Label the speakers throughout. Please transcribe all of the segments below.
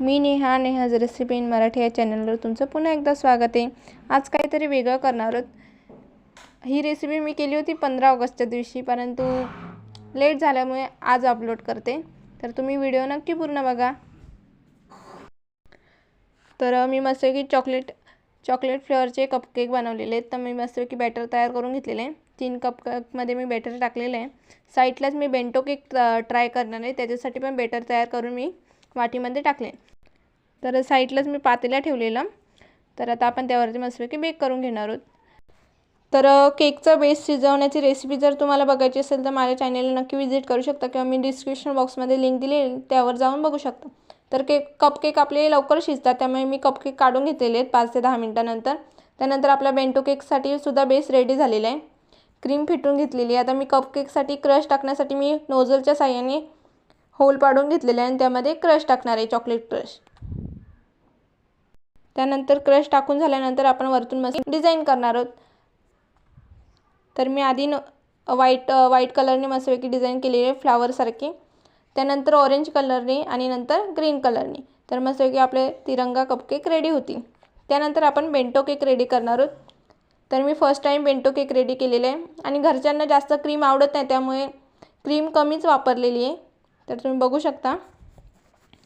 Speaker 1: Me Neha Neha's recipe in Marathi या चॅनलवर तुमचं पुन्हा एकदा स्वागत आहे. आज काहीतरी वेगळं करणार आहोत. ही रेसिपी मी केली होती पंधरा ऑगस्टच्या दिवशी परंतु लेट झाल्यामुळे आज अपलोड करते. तर तुम्ही व्हिडिओ नक्की पूर्ण बघा. तर मी मस्तपैकी चॉकलेट चॉकलेट फ्लेवरचे कपकेक बनवलेले आहेत. तर मी मस्तपैकी बॅटर तयार करून घेतलेले आहे. तीन कप कपमध्ये मी बॅटर टाकलेलं आहे. साईडलाच मी बेंटो केक ट्राय करणार आहे. त्याच्यासाठी पण बॅटर तयार करून मी वाटीमध्ये टाकले. तर साईडलाच मी पातेला ठेवलेलं. तर आता आपण त्यावरती मस्तपैकी बेक करून घेणार आहोत. तर केकचा बेस शिजवण्याची रेसिपी जर तुम्हाला बघायची असेल तर माझ्या चॅनेलला नक्की व्हिजिट करू शकता किंवा मी डिस्क्रिप्शन बॉक्समध्ये लिंक दिली त्यावर जाऊन बघू शकता. तर केक कपकेक आपले लवकर शिजतात त्यामुळे मी कपकेक काढून घेतलेले आहेत पाच ते दहा मिनटानंतर. त्यानंतर आपल्या बेंटो केकसाठी सुद्धा बेस रेडी झालेला आहे. क्रीम फिटून घेतलेली आहे. आता मी कपकेकसाठी क्रश टाकण्यासाठी मी नोझलच्या साह्याने होल पाडून घेतलेले आहे आणि त्यामध्ये क्रश टाकणार आहे चॉकलेट क्रश. त्यानंतर क्रश टाकून झाल्यानंतर आपण वरतून मस्त डिझाईन करणार आहोत. तर मी आधी न व्हाईट व्हाईट कलरने मस्तपैकी डिझाईन केलेली आहे फ्लावरसारखी त्यानंतर ऑरेंज कलरने आणि नंतर ग्रीन कलरने तर मस्तपैकी आपले तिरंगा कपकेक रेडी होतील त्यानंतर आपण बेंटो केक रेडी करणार आहोत. तर मी first time bento cake ready केलेले आहे. आणि घरच्यांना जास्त क्रीम आवडत नाही त्यामुळे क्रीम कमीच वापरलेली आहे. तर तुम्ही बघू शकता.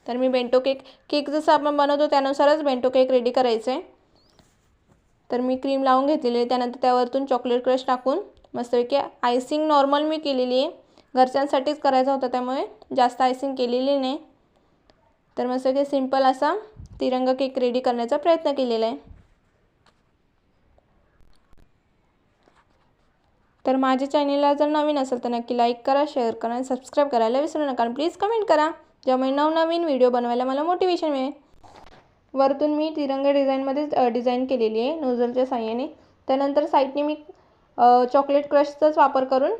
Speaker 1: तर मी बेंटो केक केक जसं आपण बनवतो त्यानुसारच बेंटो केक रेडी करायचं आहे तर मी क्रीम लावून घेतलेली आहे. त्यानंतर त्यावरतून चॉकलेट क्रश टाकून मस्तपैकी आयसिंग नॉर्मल मी केलेली आहे. घरच्यांसाठीच करायचा होता त्यामुळे जास्त आयसिंग केलेली नाही. तर मस्तपैकी सिंपल असा तिरंगा केक रेडी करण्याचा प्रयत्न केलेला आहे. तर माझ्या चॅनेलला जर नवीन असेल तर नक्की लाईक करा शेअर करा आणि सबस्क्राईब करायला विसरू नका. आणि प्लीज कमेंट करा ज्यामुळे नवनवीन व्हिडिओ बनवायला मला मोटिवेशन मिळेल. वरतून मी तिरंगा डिझाईनमध्येच डिझाईन केलेली आहे नोझलच्या साह्याने. त्यानंतर साईडने मी चॉकलेट क्रशचाच वापर करून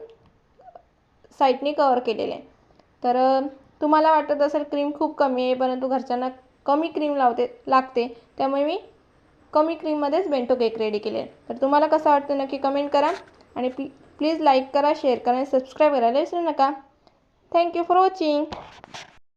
Speaker 1: साईडने कवर केलेलं आहे. तर तुम्हाला वाटत असेल क्रीम खूप कमी आहे परंतु घरच्यांना कमी क्रीम लावते लागते. त्यामुळे मी कमी क्रीममध्येच बेंटो केक रेडी केले तर तुम्हाला कसं वाटतं नक्की कमेंट करा. आणि प्ली प्लीज लाईक करा शेअर करा आणि सबस्क्राईब करायला विसरू नका. Thank you for watching.